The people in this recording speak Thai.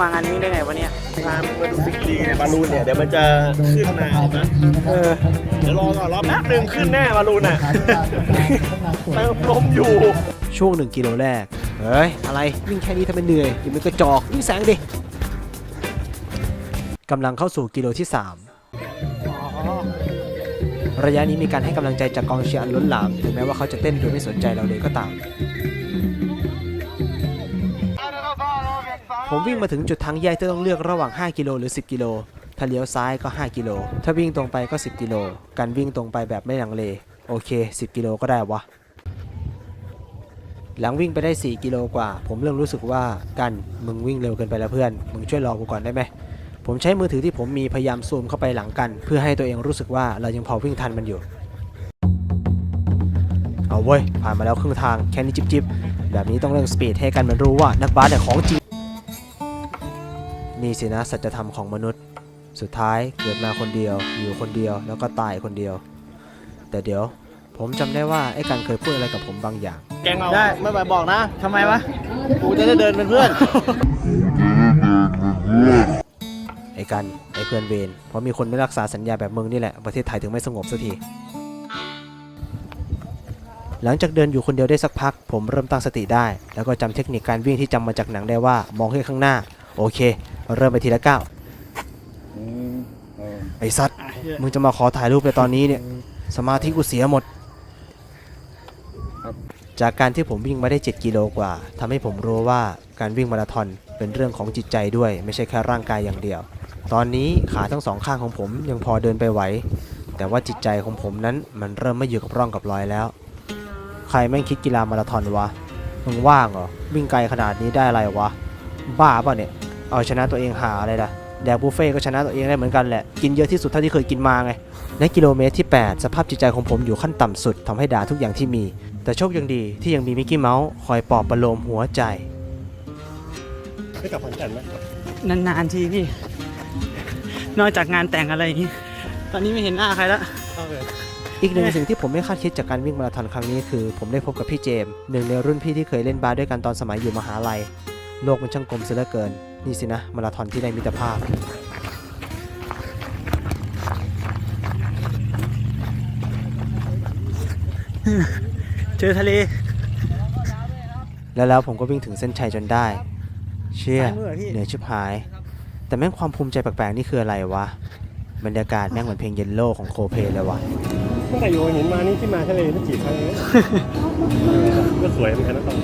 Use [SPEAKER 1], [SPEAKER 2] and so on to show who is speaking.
[SPEAKER 1] มางานนี้ได้ไงวะเนี่ย
[SPEAKER 2] พามึงมาดูซิกลีบอลลูนเนี่ยเดี๋ยวมันจะขึ้นมาเห็นไหม
[SPEAKER 1] เออ
[SPEAKER 2] เดี๋ยวรอก่อนรอแป๊บนึงขึ้นแน่บอลลูนอะเติมลมอยู่
[SPEAKER 3] ช่วง 1 กิโลแรก เฮ้ย อะไรวิ่งแค่นี้ทำไมเหนื่อยอย่ามันกระจอกวิ่งแสงดิกำลังเข้าสู่กิโลที่ 3 ระยะนี้มีการให้กำลังใจจากกองเชียร์อันล้นหลามถึงแม้ว่าเขาจะเต้นโดยไม่สนใจเราเลยก็ตาม ผมวิ่งมาถึงจุดทางแยกที่ต้องเลือกระหว่าง 5 กิโลหรือ 10 กิโล ถ้าเลี้ยวซ้ายก็ 5 กิโล ถ้าวิ่งตรงไปก็ 10 กิโล การวิ่งตรงไปแบบไม่ลังเล โอเค 10 กิโลก็ได้วะ หลังวิ่งไปได้ 4 กิโลกว่า ผมเริ่มรู้สึกว่ากันมึงวิ่งเร็วเกินไปแล้วเพื่อน มึงช่วยรอกูก่อนได้ไหม ผมใช้มือถือที่ผมมีพยายามซูมเข้าไปหลังกัน เพื่อให้ตัวเองรู้สึกว่าเรายังพอวิ่งทันมันอยู่ เอาเว้ยผ่านมาแล้วครึ่งทางแค่นี้จิบจิบแบบนี้ต้องเร่งสปีดให้กันมันรู้ว่านักบาสเนี่ยของจริง นี่สินะสัจธรรมของมนุษย์ สุดท้ายเกิดมาคนเดียว อยู่คนเดียวแล้วก็ตายคนเดียว แต่เดี๋ยว ผมจำได้ว่าไอ้กันเคยพูดอะไรกับผมบางอย่าง
[SPEAKER 2] แกงเอา
[SPEAKER 1] ได้
[SPEAKER 2] ไม่ไปบอกนะ
[SPEAKER 1] ทำไมวะ
[SPEAKER 2] กูจะได้เดินเป็นเพื่อน
[SPEAKER 3] ไอ้กันไอ้เพื่อนเวรเพราะมีคนไม่รักษาสัญญาแบบมึงนี่แหละ ประเทศไทยถึงไม่สงบสักที หลังจากเดินอยู่คนเดียวได้สักพัก ผมเริ่มตั้งสติได้ แล้วก็จำเทคนิคการวิ่งที่จำมาจากหนังได้ว่ามองแค่ข้างหน้า โอเค เริ่มไปทีละก้าวไอ้สัตว์มึงจะมาขอถ่ายรูปในตอนนี้เนี่ย สมาธิกูเสียหมด จากการที่ผมวิ่งมาได้ 7 กิโลกว่าทำให้ผมรู้ว่าการวิ่งมาราธอนเป็นเรื่องของจิตใจด้วย ไม่ใช่แค่ร่างกายอย่างเดียว ตอนนี้ขาทั้งสองข้างของผมยังพอเดินไปไหว แต่ว่าจิตใจของผมนั้นมันเริ่มไม่อยู่กับร่องกับรอยแล้ว ใครแม่งคิดกีฬามาราธอนวะ มึงว่างเหรอ วิ่งไกลขนาดนี้ได้อะไรวะ บ้าเปล่ะเนี่ย เอาชนะตัวเองหาอะไรล่ะแดกบุฟเฟ่ต์ก็ชนะตัวเองได้เหมือนกันแหละ กินเยอะที่สุดเท่าที่เคยกินมาไง ในกิโลเมตรที่ 8 สภาพจิตใจของผมอยู่ขั้นต่ำสุดทำให้ด่าทุกอย่างที่มี แต่โชคยังดีที่ยังมีมิกกี้เมาส์คอยปลอบประโลมหัวใจ
[SPEAKER 2] ไม่กลับขอนแก่นไหม
[SPEAKER 1] นานๆทีพี่ นอกจากงานแต่งอะไรอย่างนี้ ตอนนี้ไม่เห็นหน้าใครแล้ว
[SPEAKER 2] เอาเลย
[SPEAKER 3] อีกหนึ่งสิ่งที่ผมไม่คาดคิดจากการวิ่งมาราธอนครั้งนี้คือ ผมได้พบกับพี่เจมส์หนึ่งในรุ่นพี่ที่เคยเล่นบาสด้วยกันตอนสมัยอยู่มหาลัย โลกมันช่างกลมเสียเหลือเกิน นี่สินะมาราธอนที่ได้มิตรภาพ
[SPEAKER 1] เจอทะเล
[SPEAKER 3] แล้วแล้วผมก็วิ่งถึงเส้นชัยจนได้ เชี่ย
[SPEAKER 1] ซ้ายมือเหรอพี่
[SPEAKER 3] เหนื่อยชิบหาย แต่แม่งความภูมิใจแปลกๆนี่คืออะไรวะ บรรยากาศแม่งเหมือนเพลงเยนโล่ของโคเพเลยวะ
[SPEAKER 2] เมื่อไหร่โยนหินมานี่ที่มาทะเลที่จีบครั้งนี้ก็สวยเหมือนกันนะตอน